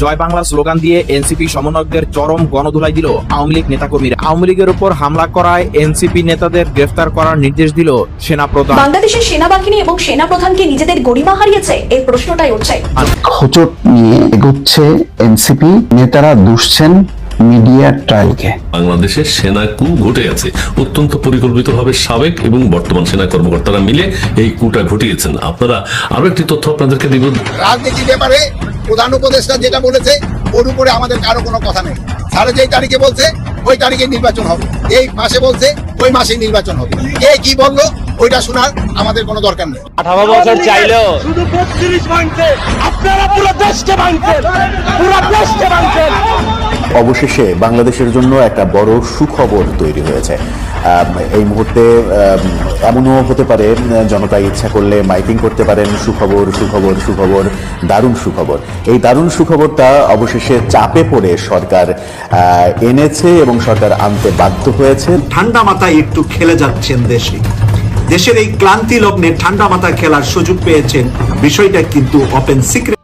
জয় Bangla slogan দিয়ে NCP সমন্বয়কদের চরম গণধুলাই দিল আওয়ামী লীগ নেতাকর্মীরা। আওয়ামী লীগের উপর হামলা করায় এনসিপি নেতাদের গ্রেফতার করার নির্দেশ দিল সেনাপ্রধান। বাংলাদেশের সেনাবাহিনী এবং সেনাপ্রধানকে নিজেদের গরিমা হারিয়েছে এই প্রশ্নটাই উঠছে। খচট নিয়ে এগোচ্ছে এনসিপি নেতারা দুষছেন মিডিয়া ট্রায়ালকে বাংলাদেশের সেনা কু ঘটে গেছে অত্যন্ত পরিকল্পিতভাবে সাবেক এবং বর্তমান সেনা কর্মকর্তারা মিলে এই কুটা ঘটিয়েছেন। আপনারা আরও একটি তথ্য আপনাদেরকে দিব। রাজনীতির ব্যাপারে প্রধান উপদেষ্টা যেটা বলেছে ওর উপরে আমাদের কারও কোনো কথা নেই। স্যার যেই তারিখে বলছে ওই তারিখে নির্বাচন হবে। এই মাসে বলছে ওই মাসে নির্বাচন হবে। কে কি বলল ওইটা শোনার আমাদের কোনো দরকার নেই। আঠারো বছর চাইলো। শুধু বত্রিশ ভাঙছে। আপনারা পুরো দেশকে ভাঙছেন। পুরো দেশকে ভাঙছেন। অবশেষে বাংলাদেশের জন্য একটা বড় সুখবর তৈরি হয়েছে। এই মুহূর্তে এমনও হতে পারে জনতা ইচ্ছা করলে মাইকিং করতে পারেন, সুখবর সুখবর সুখবর, দারুণ সুখবর। এই দারুণ সুখবরটা অবশেষে চাপে পড়ে সরকার এনেছে এবং সরকার আনতে বাধ্য হয়েছে। ঠান্ডা মাথায় একটু খেলে যাচ্ছেন দেশে। দেশের এই ক্লান্তি লগ্নে ঠান্ডা মাথা খেলার সুযোগ পেয়েছেন। বিষয়টা কিন্তু ওপেন সিক্রেট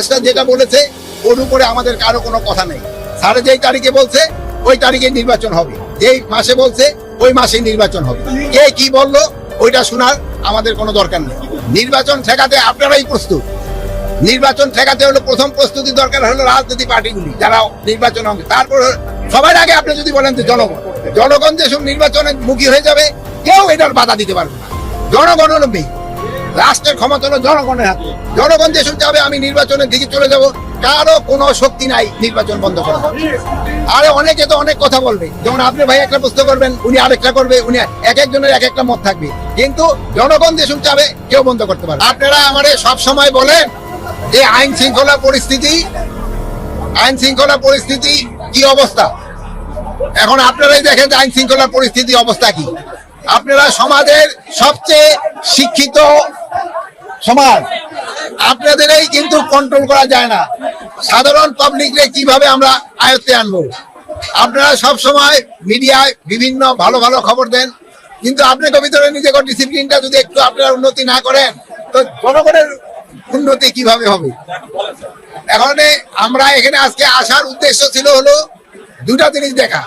উপদেষ্টা যেটা বলেছে, ওর উপরে আমাদের কারও কোনো কথা নেই। স্যার যেই তারিখে বলছে, ওই তারিখে নির্বাচন হবে। যেই মাসে বলছে, ওই মাসে নির্বাচন হবে। কে কি বলল, ওইটা শোনার আমাদের কোনো দরকার নেই। নির্বাচন ঠেকাতে আপনারাই প্রস্তুত। নির্বাচন ঠেকাতে হলে প্রথম প্রস্তুতি দরকার হলো রাজনৈতিক পার্টিগুলি, যারা নির্বাচন হবে তারপর সবার আগে আপনি যদি বলেন যে জনগণ জনগণ যেসব নির্বাচনের মুখী হয়ে যাবে, কেউ এটার বাধা দিতে পারবে না। জনগণ হলো মেয়ে। রাষ্ট্রের ক্ষমতা হলো জনগণের হাতে। জনগণ যেসব যাবে আমি নির্বাচনের দিকে চলে যাব। কারও কোনো শক্তি নাই নির্বাচন বন্ধ করা আরে অনেকে তো অনেক কথা বলবে। যেমন আপনি ভাই একটা প্রশ্ন করবেন, উনি আরেকটা করবে, উনি এক একজনের এক একটা মত থাকবে। কিন্তু জনগণ যেসব চাবে কেউ বন্ধ করতে পারবে আপনারা আমাদের সব সময় বলেন যে আইন শৃঙ্খলা পরিস্থিতি, আইন শৃঙ্খলা পরিস্থিতি কি অবস্থা? এখন আপনারাই দেখেন যে আইন শৃঙ্খলা পরিস্থিতি অবস্থা কি। আপনারা সমাজের সবচেয়ে শিক্ষিত সমাজ, আপনাদেরই কিন্তু কন্ট্রোল করা যায় না। সাধারণ পাবলিকরে কীভাবে আমরা আয়ত্তে আনব? আপনারা সব সময় মিডিয়ায় বিভিন্ন ভালো ভালো খবর দেন। কিন্তু আপনাকে ভিতরে নিজেকে ডিসিপ্লিনটা যদি একটু আপনারা উন্নতি না করেন, তো জনগণের উন্নতি কীভাবে হবে? এখন আমরা এখানে আজকে আসার উদ্দেশ্য ছিল হলো দুটা জিনিস দেখা।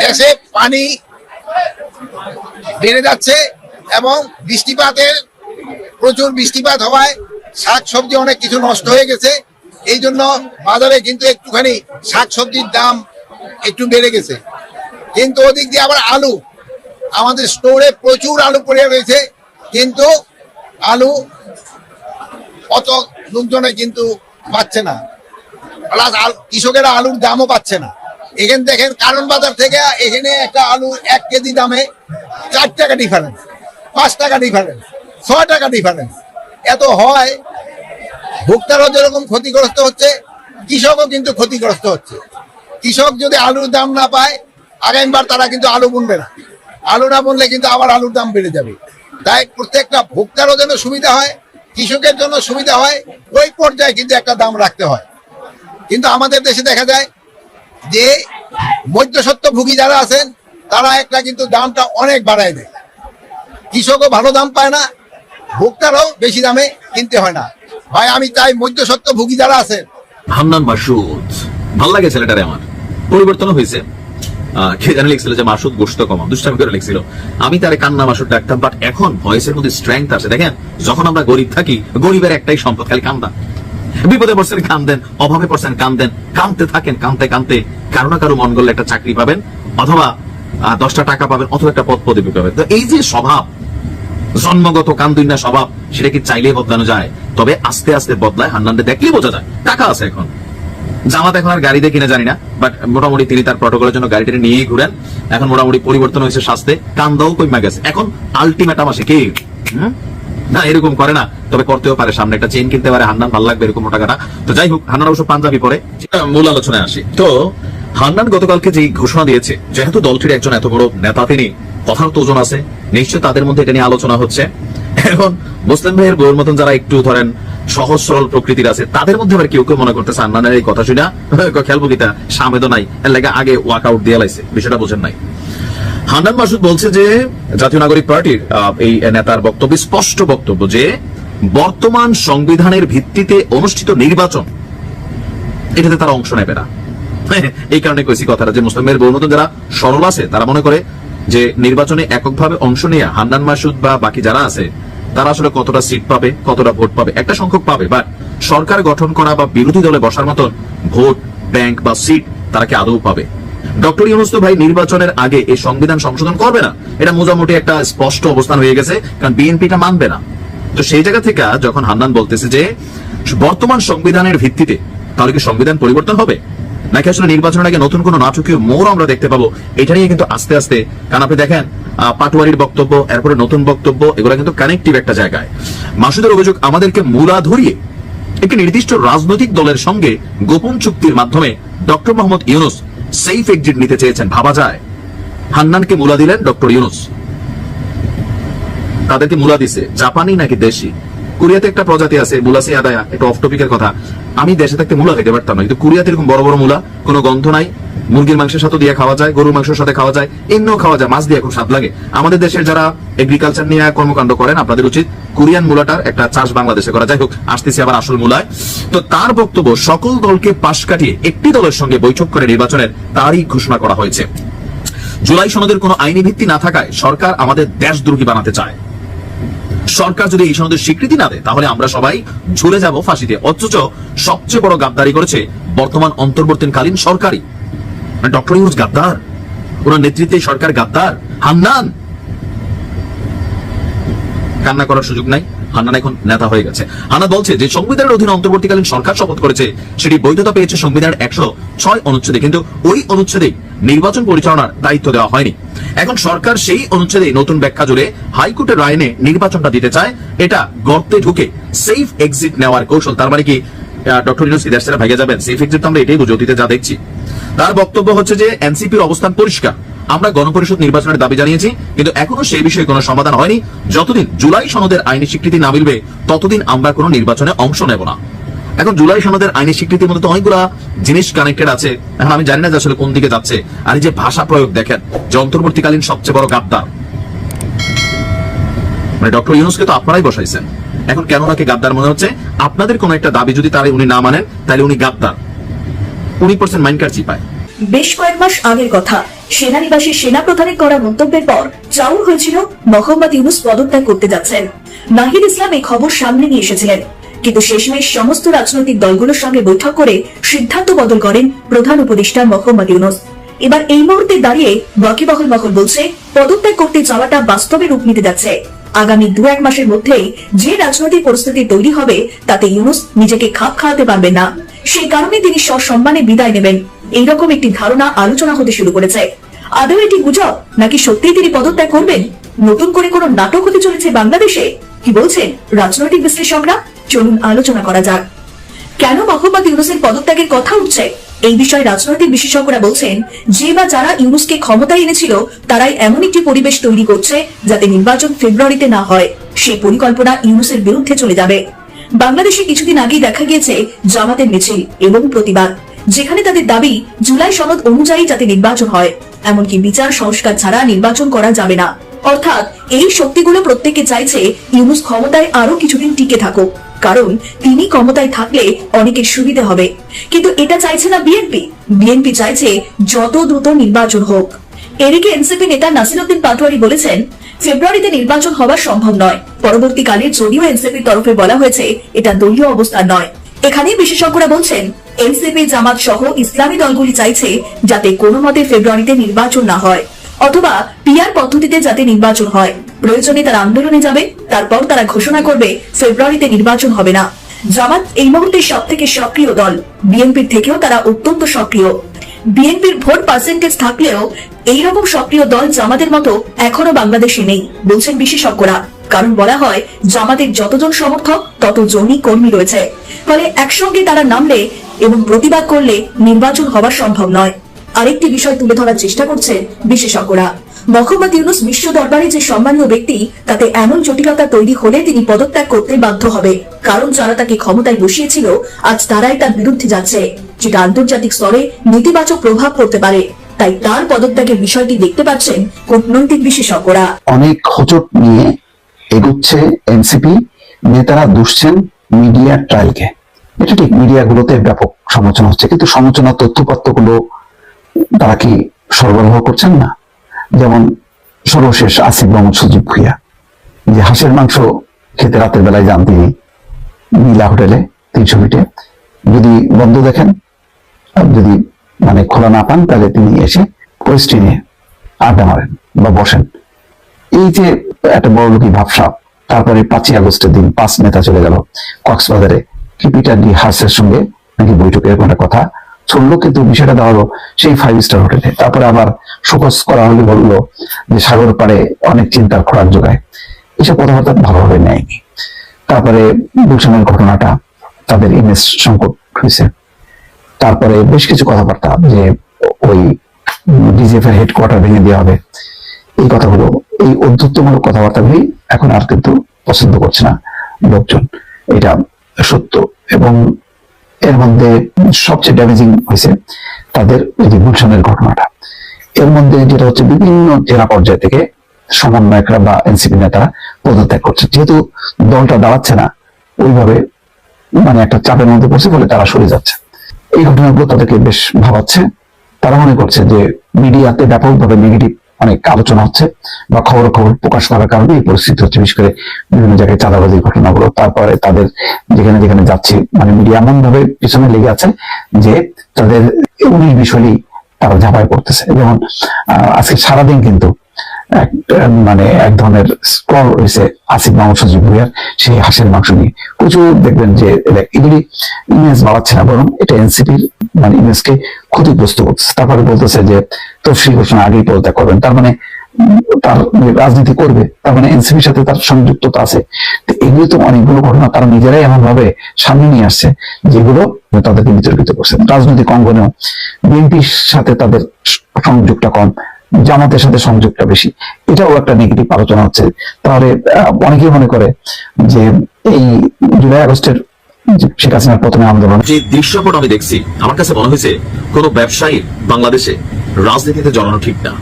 দেশে পানি বেড়ে যাচ্ছে এবং বৃষ্টিপাতের প্রচুর বৃষ্টিপাত হওয়ায় শাক সবজি অনেক কিছু নষ্ট হয়ে গেছে। এই জন্য বাজারে কিন্তু একটুখানি শাক সবজির দাম একটু বেড়ে গেছে। কিন্তু ওদিক দিয়ে আবার আলু। আমাদের স্টোরে প্রচুর আলু পড়ে রয়েছে। কিন্তু আলু অত লোকজনে কিন্তু পাচ্ছে না। প্লাস কৃষকেরা আলুর দামও পাচ্ছে না। এখানে দেখেন কারণ বাজার থেকে এখানে একটা আলু এক কেজি দামে চার টাকা ডিফারেন্স পাঁচ টাকা ডিফারেন্স ছয় টাকা ডিফারেন্স এত হয়, ভোক্তারাও যেরকম ক্ষতিগ্রস্ত হচ্ছে, কৃষকও কিন্তু ক্ষতিগ্রস্ত হচ্ছে। কৃষক যদি আলুর দাম না পায়, আগামীবার তারা কিন্তু আলু বুনবে না। আলু না বুনলে কিন্তু আবার আলুর দাম বেড়ে যাবে। তাই প্রত্যেকটা ভোক্তারও যেন সুবিধা হয়, কৃষকের জন্য সুবিধা হয়, ওই পর্যায়ে কিন্তু একটা দাম রাখতে হয়। কিন্তু আমাদের দেশে দেখা যায় যে মধ্যসত্ত্ব ভুগী যারা আছেন, তারা একটা কিন্তু দামটা অনেক বাড়ায় দেয়। কৃষকও ভালো দাম পায় না, ভোক্তারাও বেশি দামে কিনতে হয় না। ভাই, আমি মধ্যসত্ত্ব ভুগী যারা আছেন মাসুদ। ভালো লাগে ছেলেটারে আমার। পরিবর্তন হয়েছে। কে জানে লিখছিল যে মাসুদ গোস্ত কমা দুষ্টামি করে লিখছিল। আমি তারে কান্না মাসুদ ডাকতাম বাট এখন ভয়েসের মধ্যে স্ট্রেংথ আছে। দেখেন, যখন আমরা গরিব থাকি, গরিবের একটাই সম্পদ, খালি কান্দা। বিপদে পড়ছেন কান্দেন অভাবে পড়ছেন কান্দেন কানতে থাকেন কানতে কানতে কারও না কারও মন গড়লে একটা চাকরি পাবেন, অথবা দশটা টাকা পাবেন, অথবা একটা পদ পদবি পাবেন। তো এই যে স্বভাব, জন্মগত কান্দুইনা স্বভাব, সেটা কি চাইলেই বদলানো যায়? তবে আস্তে আস্তে বদলায় হান্নানকে দেখলেই বোঝা যায়। টাকা আছে এখন। জামাত এখন আর গাড়িতে কিনে জানি না বাট মোটামুটি তিনি তার প্রটোকলের জন্য গাড়িটা নিয়েই ঘুরেন। এখন মোটামুটি পরিবর্তন হয়েছে স্বাস্থ্যে কান্দাও কইমা গেছে। এখন আলটিমেটাম আসে কে? না, এরকম করে না। তবে করতেও পারে, সামনে একটা চেন কিনতে পারে, হান্নান ভালো লাগবে এরকম টাকাটা তো যাই হোক, হান্নান অবশ্য পাঞ্জাবি পরে। মূল আলোচনায় আসি। তো হান্নান গতকালকে যে ঘোষণা দিয়েছে, যেহেতু দলটির একজন এত বড় নেতা তিনি, কথার তো ওজন আছে নিশ্চয় তাদের মধ্যে এটা নিয়ে আলোচনা হচ্ছে। এখন মুসলিম ভাইয়ের বউয়ের মতন যারা একটু ধরেন সহজ সরল প্রকৃতির আছে, তাদের মধ্যে আবার কেউ কেউ মনে করতেছে আন্নানের এই কথা শুনা খেলব কিতা সামেদও নাই, এর লাগে আগে ওয়াক আউট দিয়ে লাইছে, বিষয়টা বোঝেন নাই। হান্নান মাসুদ বলছে যে জাতীয় নাগরিক পার্টির এই নেতার বক্তব্য, স্পষ্ট বক্তব্য যে বর্তমান সংবিধানের ভিত্তিতে অনুষ্ঠিত নির্বাচন, এটাতে তারা অংশ নেবে না। এই কারণে কইছি কথাটা যে মুসলিমের বউর যারা সরল আছে, তারা মনে করে যে নির্বাচনে এককভাবে অংশ নিয়ে হান্নান মাসুদ বা বাকি যারা আছে, তারা আসলে কতটা সিট পাবে, কতটা ভোট পাবে, একটা সংখ্যক পাবে বাট সরকার গঠন করা বা বিরোধী দলে বসার মতন ভোট, ব্যাংক বা সিট তারা কি আদৌ পাবে? ডক্টর ইউনুস তো ভাই নির্বাচনের আগে এই সংবিধান সংশোধন করবে না। এটা মোটামুটি একটা স্পষ্ট অবস্থান হয়ে গেছে, কারণ বিএনপিটা মানবে না। তো সেই জায়গা থেকে যখন হান্নান বলতেছে যে, বর্তমান সংবিধানের ভিত্তিতে তাহলে কি সংবিধান পরিবর্তন হবে? নাকি আসলে নির্বাচনের আগে নতুন কোন নাটকীয় মোড় আমরা দেখতে পাবো? এটা নিয়ে কিন্তু আস্তে আস্তে, কারণ আপনি দেখেন পাটোয়ারির বক্তব্য, এরপরে নতুন বক্তব্য, এগুলো কিন্তু কানেক্টিভ একটা জায়গায়। মাসুদের অভিযোগ আমাদেরকে মূলা ধরিয়ে একটি নির্দিষ্ট রাজনৈতিক দলের সঙ্গে গোপন চুক্তির মাধ্যমে doctor Mohammad Yunus safe exit নিতে চেয়েছেন, ভাবা যায়। হান্নানকে মূলা দিলেন ডক্টর ইউনুস। তাদেরকে মূলা দিছে, জাপানি নাকি দেশি? কোরিয়াতে একটা প্রজাতি আছে মুলাসি আদায়া একটা অফ টপিকের কথা। আমি দেশে থাকতে মূলা খেতে পারতাম না, কিন্তু কোরিয়াতে এরকম বড় বড় মূলা, কোনো গন্ধ নাই। মুরগির মাংসের সাথে দিয়ে খাওয়া যায়, গরুর মাংসের সাথে খাওয়া যায়, এমনিও খাওয়া যায়, মাছ দিয়ে খুব স্বাদ লাগে। আমাদের দেশের যারা এগ্রিকালচার নিয়ে কর্মকাণ্ড করেন, আপনাদের উচিত কোরিয়ান মূলাটার একটা চাষ বাংলাদেশে করা। যাই হোক, আসতেছি আবার আসল মূলায়। তো তার বক্তব্য, সকল দলকে পাশ কাটিয়ে একটি দলের সঙ্গে বৈঠক করে নির্বাচনের তারিখ ঘোষণা করা হয়েছে। জুলাই সনদের কোনো আইনি ভিত্তি না থাকায় সরকার আমাদের দেশদ্রোহী বানাতে চায়। সরকার যদি এই সনদের স্বীকৃতি না দেয়, তাহলে আমরা সবাই ঝুলে যাব ফাঁসিতে। অথচ সবচেয়ে বড় গাদ্দারি করেছে বর্তমান অন্তর্বর্তীকালীন সরকারই। ডক্টর গাদ্দার, ওনার নেতৃত্বে সরকার গাদ্দার, হান্নান। কান্না করার সুযোগ নাই, হান্নান এখন নেতা হয়ে গেছে। বলছে যে সংবিধানের অধীনে অন্তর্বর্তীকালীন সরকার শপথ করেছে, সেটি বৈধতা পেয়েছে সংবিধানের একশো ছয় অনুচ্ছেদে, কিন্তু ওই অনুচ্ছেদে নির্বাচন পরিচালনার দায়িত্ব দেওয়া হয়নি। এখন সরকার সেই অনুচ্ছেদে নতুন ব্যাখ্যা জুড়ে হাইকোর্টের রায় নির্বাচনটা দিতে চায়, এটা গর্তে ঢুকে সেফ এক্সিট নেওয়ার কৌশল। তার মানে কি ডক্টর ইউনুস ছেড়ে ভাগে যাবেন? সেফ এক্সিট তো আমরা এটাই বুঝি, অতীতে যা দেখছি। তার বক্তব্য হচ্ছে যে এনসিপির অবস্থান পরিষ্কার। আমরা গণপরিষদ নির্বাচনের দাবি জানিয়েছি, কিন্তু এখনও সেই বিষয়ে কোনো সমাধান হয়নি। যতদিন জুলাই সনদের আইনি স্বীকৃতি না মিলবে, ততদিন আমরা কোনো নির্বাচনে অংশ নেব না। এখন জুলাই সনদের আইনি স্বীকৃতির মধ্যে তো অনেকগুলা জিনিস কানেক্টেড আছে। এখন আমি জানি না যে আসলে কোন দিকে যাচ্ছে। আর এই যে ভাষা প্রয়োগ, দেখেন, যে অন্তর্বর্তীকালীন সবচেয়ে বড় গাদ্দার। মানে ডক্টর ইউনুসকে তো আপনারাই বসাইছেন। এখন কেন ওনাকে গাদ্দার মনে হচ্ছে? আপনাদের কোন একটা দাবি যদি তারা উনি না মানেন, তাহলে উনি গাদ্দার। উনি পার্সেন্ট মাইন্ড কার্ড চিপায় বেশ কয়েক মাস আগের কথা। সেনানিবাসী সেনা প্রধানের করা মন্তব্যের পর চাউর হয়েছিল মোহাম্মদ ইউনুস পদত্যাগ করতে যাচ্ছেন। নাহিদ ইসলাম এই খবর সামনে নিয়ে এসেছিলেন। কিন্তু শেষমেশ সমস্ত রাজনৈতিক দলগুলোর সঙ্গে বৈঠক করে সিদ্ধান্ত বদল করেন প্রধান উপদেষ্টা মোহাম্মদ ইউনুস। এবার এই মুহূর্তে দাঁড়িয়ে বাকিবহল মহল বলছে, পদত্যাগ করতে যাওয়াটা বাস্তবে রূপ নিতে যাচ্ছে। আগামী দু এক মাসের মধ্যেই যে রাজনৈতিক পরিস্থিতি তৈরি হবে, তাতে ইউনুস নিজেকে খাপ খাওয়াতে পারবেন না। সেই কারণে তিনি সসম্মানে বিদায় নেবেন। এইরকম একটি ধারণা আলোচনা হতে শুরু করেছে। আদৌ এটি গুজব, নাকি সত্যিই তিনি পদত্যাগ করবেন? নতুন করে কোনো নাটক হতে চলেছে বাংলাদেশে? কি বলছেন রাজনৈতিক বিশ্লেষকরা? চলুন আলোচনা করা যাক। কেন মোহাম্মদ ইউনুসের পদত্যাগের কথা উঠছে? এই বিষয়ে রাজনৈতিক বিশেষজ্ঞরা বলছেন, যে বা যারা ইউনুসকে ক্ষমতায় এনেছিল, তারাই এমন একটি পরিবেশ তৈরি করছে যাতে নির্বাচন ফেব্রুয়ারিতে না হয়। সেই পরিকল্পনা ইউনুসের বিরুদ্ধে চলে যাবে। বাংলাদেশে কিছুদিন আগেই দেখা গিয়েছে জামাতের মিছিল এবং প্রতিবাদ, যেখানে তাদের দাবি জুলাই সনদ অনুযায়ী যাতে নির্বাচন হয়। এমনকি বিচার সংস্কার ছাড়া নির্বাচন করা যাবে না। অর্থাৎ এই শক্তিগুলো প্রত্যেকে চাইছে ইউনুস ক্ষমতায় আরও কিছুদিন টিকে থাকুক। কারণ তিনি ক্ষমতায় থাকলে অনেকের সুবিধা হবে। কিন্তু এটা চাইছে না বিএনপি। বিএনপি চাইছে যত দ্রুত নির্বাচন হোক। এদিকে এনসিপি নেতা নাসিরউদ্দিন পাটোয়ারি বলেছেন, ফেব্রুয়ারিতে নির্বাচন হওয়া সম্ভব নয়। পরবর্তীকালে যদিও এনসিপির তরফে বলা হয়েছে, এটা দলীয় অবস্থান নয়। এখানেই বিশেষজ্ঞরা বলছেন, এনসিপি, জামাত সহ ইসলামী দলগুলি চাইছে যাতে কোনো মতে ফেব্রুয়ারিতে নির্বাচন না হয়, অথবা পিআর পদ্ধতিতে যাতে নির্বাচন হয়। প্রয়োজনে তারা আন্দোলনে যাবে, তারপর তারা ঘোষণা করবে, ফেব্রুয়ারিতে নির্বাচন হবে না। জামাত এই মুহূর্তে সব থেকে সক্রিয় দল। বিএনপির থেকেও তারা অত্যন্ত সক্রিয়। বিএনপির ভোট পার্সেন্টেজ থাকলেও এইরকম সক্রিয় দল জামাতের মতো এখনও বাংলাদেশে নেই, বলছেন বিশেষজ্ঞরা। কারণ বলা হয়, জামাতের যতজন সমর্থক তত ততজনই কর্মী রয়েছে। ফলে একসঙ্গে তারা নামলে এবং প্রতিবাদ করলে নির্বাচন হওয়া সম্ভব নয়। আরেকটি বিষয় তুলে ধরার চেষ্টা করছে বিশেষজ্ঞরা। মোহাম্মদ ইউনুস বিশ্ব দরবারে যে সম্মানীয় ব্যক্তি, তাতে এমন জটিলতা তৈরি হলে তিনি পদত্যাগ করতে বাধ্য হবে। কারণ যারা তাকে ক্ষমতায় বসিয়েছিল, আজ তারাই তার বিরুদ্ধে যাচ্ছে। যেটা আন্তর্জাতিক স্তরে নেতিবাচক প্রভাব পড়তে পারে। তাই তার পদত্যাগের বিষয়টি দেখতে পাচ্ছেন কূটনৈতিক বিশেষজ্ঞরা। অনেক হোচট নিয়ে এগুচ্ছে এনসিপি, নেতারা দুষছেন মিডিয়া ট্রায়ালকে এটা ঠিক, মিডিয়াগুলোতে ব্যাপক সমালোচনা হচ্ছে, কিন্তু সমালোচনা তথ্যপত্রগুলো তারা কি সরবরাহ করছেন না? যেমন সর্বশেষ আসিফ মোহাম্মদ সুজিব ভুইয়া, যে হাঁসের মাংস খেতে রাতের বেলায় যান তিনি নীলা হোটেলে তিনশো ফিটে। যদি বন্ধ দেখেন যদি মানে খোলা না পান, তাহলে তিনি এসে ওয়েস্টিনে আড্ডা মারেন বা বসেন। এই যে একটা বড় লোকই ভাবসাব, তারপরে পাঁচই আগস্টের দিন পাঁচ নেতা চলে গেল কক্সবাজারে। কি পিটার ডি হার্সের সঙ্গে নাকি বৈঠকে, এরকম একটা কথা শুনলো কিন্তু বিষয়টা দেওয়া হলো সেই ফাইভ স্টার হোটেলে। তারপরে আবার শোকস করা হলে বলল যে সাগর পাড়ে অনেক চিন্তার খোরাক যোগায়। এসব কথাবার্তা ভালোভাবে নেয়নি। তারপরে গুলশানের ঘটনাটা তাদের ইমেজ সংকট হয়েছে। তারপরে বেশ কিছু কথাবার্তা যে ওই ডিজিএফ এর হেডকোয়ার্টার ভেঙে দেওয়া হবে। এই কথাগুলো, এই অধ্যত্বমূলক কথাবার্তাগুলি এখন আর কিন্তু পছন্দ করছে না লোকজন। এটা সত্য এবং এর মধ্যে সবচেয়ে ড্যামেজিং হয়েছে তাদের এই যে গুলশানের ঘটনাটা। এর মধ্যে যেটা হচ্ছে বিভিন্ন জেলা পর্যায় থেকে সমন্বয়করা বা এনসিপি নেতারা পদত্যাগ করছে। যেহেতু দলটা দাঁড়াচ্ছে না, ওইভাবে মানে একটা চাপের মধ্যে পড়ছে বলে তারা সরে যাচ্ছে। এই ঘটনাগুলো তাদেরকে বেশ ভাবাচ্ছে। তারা মনে করছে যে মিডিয়াতে ব্যাপকভাবে নেগেটিভ অনেক আলোচনা হচ্ছে বা খবর খবর প্রকাশ করার কারণে এই পরিস্থিতি হচ্ছে। বিশেষ করে বিভিন্ন জায়গায় চাঁদাবাজির ঘটনাগুলো, তারপরে তাদের যেখানে যেখানে যাচ্ছে মানে মিডিয়া এমন ভাবে পিছনে লেগে আছে যে তাদের উনিশ বিষয় তারা ঝাঁপায় পড়তেছে। যেমন আজকে সারাদিন কিন্তু মানে এক ধরনের স্ক্রল রয়েছে আসিফ মাহমুদ সজিব সেই হাঁসের মাংস নিয়ে। প্রচুর দেখবেন যে এগুলি ইমেজ বাড়াচ্ছে না, বরং এটা এনসিপির মানে ইমেজকে ক্ষতিগ্রস্ত করছে। তারপরে বলতেছে যে, তফসিল ঘোষণা আগেই পদত্যাগ করবেন। তার মানে তার রাজনীতি করবে, তার মানে এনসিপির সাথে তার সংযুক্ততা আছে। এগুলো তো অনেকগুলো ঘটনা তারা নিজেরাই এমন ভাবে সামনে নিয়ে আসছে, যেগুলো তাদেরকে বিতর্কিত করছে। রাজনৈতিক অঙ্গনেও বিএনপির সাথে তাদের সংযোগটা কম। জামাতের সাথে সংযোগটা বেশি। এটাও একটা নেগেটিভ আলোচনা হচ্ছে। তাহলে অনেকেই মনে করে যে এই জুলাই আগস্টের শেখ হাসিনার প্রথমে আন্দোলন। যে দৃশ্যপট আমি দেখছি, আমার কাছে মনে হয়েছে কোন ব্যবসায়ী বাংলাদেশে রাজনীতিতে জড়ানো ঠিক না।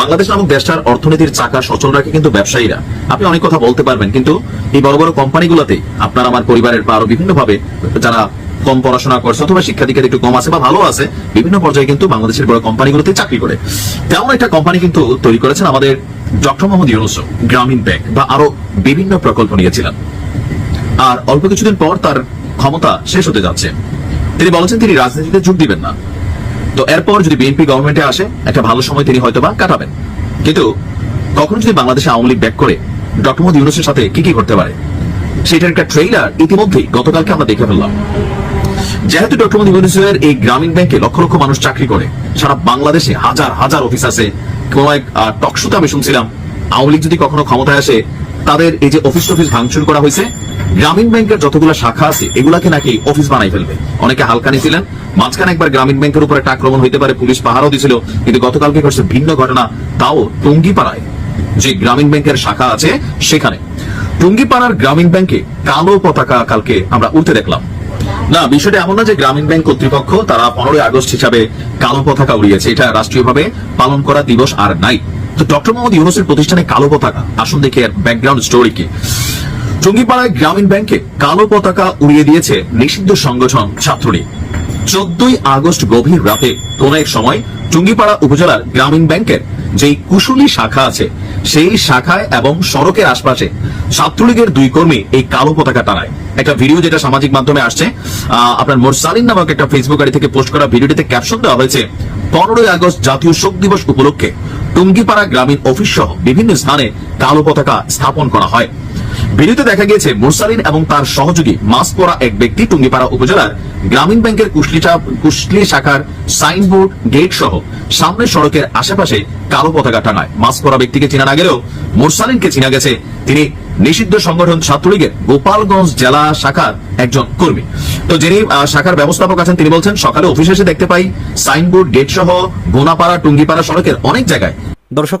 বাংলাদেশ নামক অর্থনীতির চাকা সচল রাখে কিন্তু ব্যবসায়ীরা। আপনি অনেক কথা বলতে পারবেন, কিন্তু এই বড় বড় কোম্পানিগুলোতে আপনার, আমার পরিবারের বা আরও বিভিন্ন ভাবে যারা কম পড়াশোনা করছে, অথবা শিক্ষা দীক্ষা একটু কম আছে বা ভালো আছে, বিভিন্ন পর্যায়ে কিন্তু বাংলাদেশের বড় কোম্পানিগুলোতে চাকরি করে। তেমন একটা কোম্পানি কিন্তু তৈরি করেছেন আমাদের ডক্টর মোহাম্মদ ইউনুস গ্রামীণ ব্যাংক, বা আরও বিভিন্ন প্রকল্প নিয়েছিলেন। আর অল্প কিছুদিন পর তার ক্ষমতা শেষ হতে যাচ্ছে। তিনি বলেছেন, তিনি রাজনীতিতে যোগ দিবেন না। তো এরপর যদি বিএনপি গভর্নমেন্টে আসে, একটা ভালো সময় তিনি হয়তো বা কাটাবেন। কিন্তু কখনো যদি বাংলাদেশে আওয়ামী লীগ ব্যাক করে ডক্টর মোহাম্মদ ইউনুসের সাথে কি কি করতে পারে? সেটার একটা ট্রেইলার ইতিমধ্যেই গতকালকে আমরা দেখে ফেললাম। যেহেতু ডক্টর মোহাম্মদ ইউনুসের এই গ্রামীণ ব্যাংকে লক্ষ লক্ষ মানুষ চাকরি করে, সারা বাংলাদেশে হাজার হাজার অফিস আছে। কোন এক টকশোতে আমি শুনছিলাম, আওয়ামী লীগ যদি কখনো ক্ষমতায় আসে, তাদের এই যে অফিস টফিস ভাঙচুর করা হয়েছে, গ্রামীণ ব্যাংকের যতগুলো শাখা আছে, এগুলাকে নাকি অফিস বানাই ফেলবে। অনেকে হালকা নিয়েছিলেন মাঝখানে একবার গ্রামীণ ব্যাংকের উপর আক্রমণ হইতে পারে, পুলিশ পাহারাও দিছিল, কিন্তু গতকালকে ঘটছে ভিন্ন ঘটনা, তাও টঙ্গিপাড়ায়, যে গ্রামীণ ব্যাংকের শাখা আছে সেখানে। টঙ্গিপাড়ার গ্রামীণ ব্যাংকে কালো পতাকা কালকে আমরা উঠতে দেখলাম। না, বিষয়টা এমন না যে গ্রামীণ ব্যাংক কর্তৃপক্ষ তারা পনেরোই আগস্ট হিসাবে কালো পতাকা উড়িয়েছে, এটা রাষ্ট্রীয়ভাবে পালন করা দিবস আর নাই। তো ডক্টর মোহাম্মদ ইউনুসের প্রতিষ্ঠানে কালো পতাকা, আসুন দেখে ব্যাকগ্রাউন্ড স্টোরি কি। টঙ্গিপাড়ায় গ্রামীণ ব্যাংকে কালো পতাকা উড়িয়ে দিয়েছে নিষিদ্ধ সংগঠন ছাত্রলীগ চোদ্দই আগস্ট গভীর রাতে কোন এক সময় টুঙ্গিপাড়া উপজেলার গ্রামীণ ব্যাংকের যেই কুশুলি শাখা আছে, সেই শাখায় এবং সড়কের আশপাশে ছাত্রলীগের দুই কর্মী এই কালো পতাকা টানায়। একটা ভিডিও যেটা সামাজিক মাধ্যমে আসছে আপনার মোরসালিন নামক একটা ফেসবুক আইডি থেকে পোস্ট করা ভিডিওটিতে ক্যাপশন দেওয়া হয়েছে, পনেরোই আগস্ট জাতীয় শোক দিবস উপলক্ষে টুঙ্গিপাড়া গ্রামীণ অফিস সহ বিভিন্ন স্থানে কালো পতাকা স্থাপন করা হয়। ভিডিওতে দেখা গিয়েছে মুরসালিন এবং তার সহযোগী মাস্ক পরা এক ব্যক্তি টুঙ্গিপাড়া উপজেলার গ্রামীণ ব্যাংকের কুশলিটা কুশলি শাখার সাইনবোর্ড, গেট সহ সামনের সড়কের আশেপাশে কালো পতাকা টানায় মাস্ক পরা ব্যক্তিকে চেনা না গেলেও মুরসালিনকে চেনা গেছে। তিনি নিষিদ্ধ সংগঠন ছাত্রলীগের গোপালগঞ্জ জেলা শাখার একজন কর্মী। তো যিনি শাখার ব্যবস্থাপক আছেন, তিনি বলছেন, সকালে অফিসে এসে দেখতে পাই সাইনবোর্ড, গেট সহ গোনাপাড়া, টুঙ্গিপাড়া সড়কের অনেক জায়গায়। দর্শক